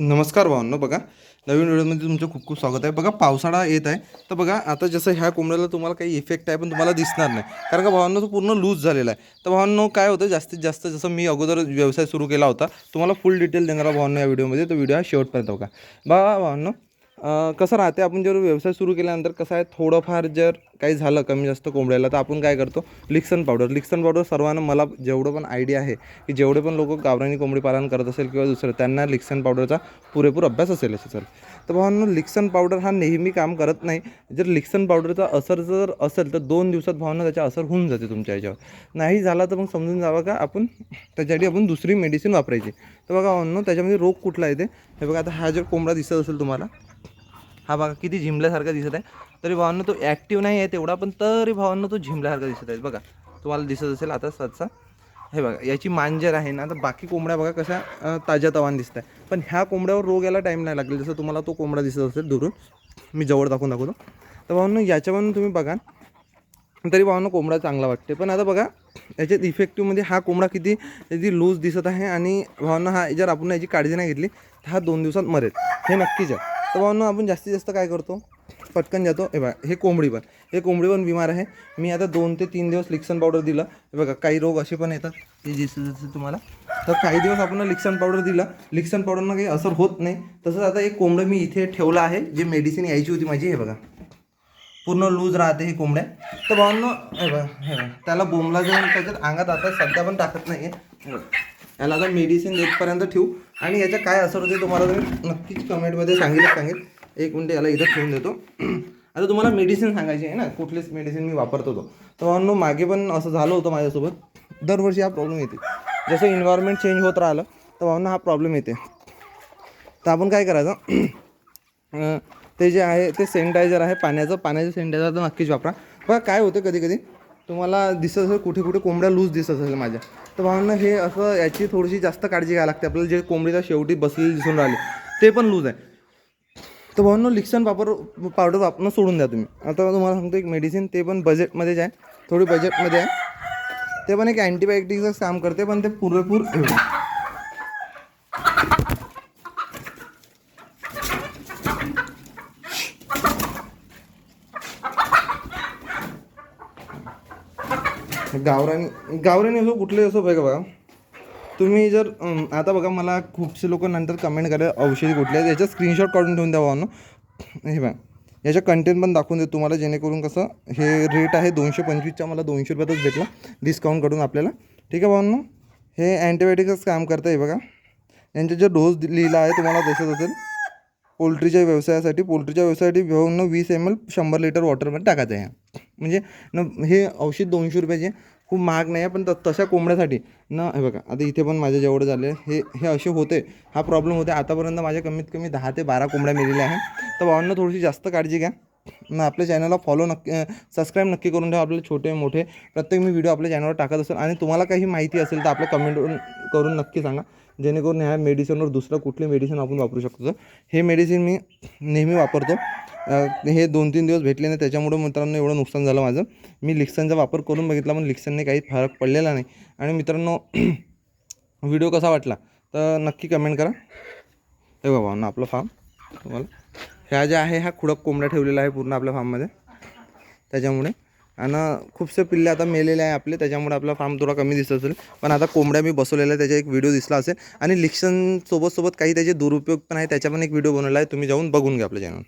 नमस्कार भावांनो बघा नवीन व्हिडिओमध्ये तुमचं खूप खूप स्वागत आहे. बघा पावसाळा येत आहे. तर बघा आता जसं ह्या कोंबड्याला तुम्हाला काही इफेक्ट आहे पण तुम्हाला दिसणार नाही. कारण का भावांनो तो पूर्ण लूज झालेला आहे. तर भावांनो काय होतं जास्तीत जास्त जसं मी अगोदर व्यवसाय सुरू केला होता तुम्हाला फुल डिटेल देणार भावांनो या व्हिडिओमध्ये. तो व्हिडिओ हा शेवटपर्यंत बघा. बघा भावांनो कसं राहते आपण जर व्यवसाय सुरू केल्यानंतर कसं आहे थोडंफार जर काही झालं कमी जास्त कोंबड्याला तर आपण काय करतो लिक्सन पावडर. लिक्सन पावडर सर्वांना मला जेवढं पण आयडिया आहे की जेवढे पण लोक गावरानी कोंबडी पालन करत असेल किंवा दुसरं त्यांना लिक्सन पावडरचा पुरेपूर अभ्यास असेल असं सर तर भावांनो लिक्सन पावडर हा नेहमी काम करत नाही. जर लिक्सन पावडरचा असर जर असेल तर दोन दिवसात भावांना त्याचा असर होऊन जाते तुमच्या याच्यावर. नाही झाला तर मग समजून जावं का आपण त्याच्यासाठी आपण दुसरी मेडिसिन वापरायची. तर बघा भावांनो त्याच्यामध्ये रोग कुठला येते? हे बघा आता हा जर कोंबडा दिसत असेल तुम्हाला हा बघा किती झिमल्यासारखा दिसत आहे. तरी भावांना तो ॲक्टिव्ह नाही आहे तेवढा पण तरी भावांना तो झिमल्यासारखा दिसत आहे. बघा तुम्हाला दिसत असेल आता सचा हे बघा याची मांजर आहे ना तर बाकी कोंबड्या बघा कशा ताज्यातवान ताज्या तवान दिसत आहे पण ह्या कोंबड्यावर रोग यायला टाईम नाही लागेल जसं तुम्हाला तो कोंबडा दिसत असेल दुरून मी जवळ दाखवून दाखवतो. तर भावांनो याच्यावरून तुम्ही बघा. तरी भावांना कोंबडा चांगला वाटते पण आता बघा याच्यात इफेक्टिव्हमध्ये हा कोंबडा किती किती लूज दिसत आहे आणि भावांना हा जर आपण याची काळजी नाही घेतली तर हा दोन दिवसात मरेल. हे नक्कीच आहे. तर भावांना आपण जास्तीत जास्त काय करतो? पटकन जातो. हे बघा हे कोंबडी पण. हे कोंबडी पण बिमार आहे. मी आता दोन ते तीन दिवस लिक्सन पावडर दिलं. हे बघा काही रोग असे पण येतात. ते दिसत जसं तुम्हाला. तर काही दिवस आपण लिक्सन पावडर दिला. लिक्सन पावडरनं काही असर होत नाही. तसंच आता एक कोंबडं मी इथे ठेवलं आहे जे मेडिसिन यायची होती माझी. हे बघा. पूर्ण लूज राहते हे कोंबड्या. तर भावांनो हे बघा हे बघा. त्याला बोंबला जाऊन त्याच्यात अंगात आता सध्या पण टाकत नाही आहे याला आता मेडिसिन देतपर्यंत ठेवू. आणि याचं काय असर होते तुम्हाला तुम्ही नक्कीच कमेंटमध्ये सांगेल सांगेल. एक मिनटं याला इथं ठेवून देतो. आता तुम्हाला मेडिसिन सांगायची आहे ना कुठलीच मेडिसिन मी वापरतो तो. तर मागे पण असं झालं होतं माझ्यासोबत. दरवर्षी हा प्रॉब्लेम येते. जसं इन्व्हायरमेंट चेंज होत राहिलं तर भावांनो हा प्रॉब्लेम येते. तर आपण काय करायचं? ते जे आहे ते सॅनिटायझर आहे पाण्याचं. पाण्याचं सॅनिटायझर तर नक्कीच वापरा. बघा काय होतं कधी कधी तुम्हाला दिसत असेल कुठे कुठे कोंबड्या लूज दिसत असेल माझ्या. तर भावांना हे असं याची थोडीशी जास्त काळजी घ्यायला लागते. आपल्याला जे कोंबडीच्या शेवटी बसलेली दिसून राहिले ते पण लूज आहे. तर भावांनो लिक्सन पापर पावडर वापरणं सोडून द्या तुम्ही. आता तुम्हाला सांगतो एक मेडिसिन ते पण बजेटमध्येच आहे. थोडी बजेटमध्ये आहे. ते पण एक अँटीबायोटिकचं काम करते पण ते पुरेपूर गावरानी गावरानी असो कुठले असो बघा बघा. तुम्ही जर आता बघा मला खूपसे लोक नंतर कमेंट करा औषधी कुठले आहेत स्क्रीनशॉट काढून ठेवून द्या भावांनो हे बघा. याच्या कंटेंट पण दाखवून देतो तुम्हाला जेणेकरून कसं हे रेट आहे दोनशे पंचवीसच्या मला दोनशे रुपयातच भेटला. डिस्काउंट काढून आपल्याला. ठीक आहे भावांनो? हे अँटीबायोटिकच काम करतं आहे बघा. यांचा जो डोस लिहिला आहे तुम्हाला दिसत असेल पोल्ट्रीच्या व्यवसायासाठी पोल्ट्रीच्या व्यवसायासाठी घेऊन वीस एम एल शंभर लिटर वॉटरमध्ये टाकायचं आहे. म्हणजे न हे औषध दोनशे रुपयाचे खूप महाग नाही आहे पण त तशा कोंबड्यासाठी. न हे बघा आता इथे पण माझ्या जेवढं झाले हे हे असे होते. हा प्रॉब्लेम होते आतापर्यंत माझ्या कमीत कमी दहा ते बारा कोंबड्या मिळालेल्या आहेत. तर भावांना थोडीशी जास्त काळजी घ्या. ना आपल्या चॅनलला फॉलो नक्की सबस्क्राईब नक्की करून ठेवा. आपले छोटे मोठे प्रत्येक मी व्हिडिओ आपल्या चॅनलवर टाकत असेल आणि तुम्हाला काही माहिती असेल तर आपल्या कमेंट करून नक्की सांगा. जेणेकरून ह्या मेडिसिनवर दुसरं कुठली मेडिसिन आपण वापरू शकतो. तर हे मेडिसिन मी नेहमी वापरतो. हे दोन तीन दिवस भेटले नाही त्याच्यामुळं मित्रांनो एवढं नुकसान झालं माझं. मी लिक्सनचा वापर करून बघितला पण लिक्सनने काही फरक पडलेला नाही. आणि मित्रांनो व्हिडिओ कसा वाटला तर नक्की कमेंट करा. हे बाबा ना आपलं फार्म तुम्हाला. ह्या ज्या आहे ह्या खुडक कोंबड्या ठेवलेला आहे पूर्ण आपल्या फार्ममध्ये त्याच्यामुळे. आणि खूपसे पिल्ले आता मेलेले आहे आपले त्याच्यामुळे आपला फार्म थोडा कमी दिसत असेल. पण आता कोंबड्या मी बसवलेल्या आहे त्याचा एक व्हिडिओ दिसला असेल. आणि लिक्सन सोबत सोबत काही त्याचे दुरुपयोग पण आहे त्याचा पण एक व्हिडिओ बनवला आहे तुम्ही जाऊन बघून घ्या आपल्या चॅनल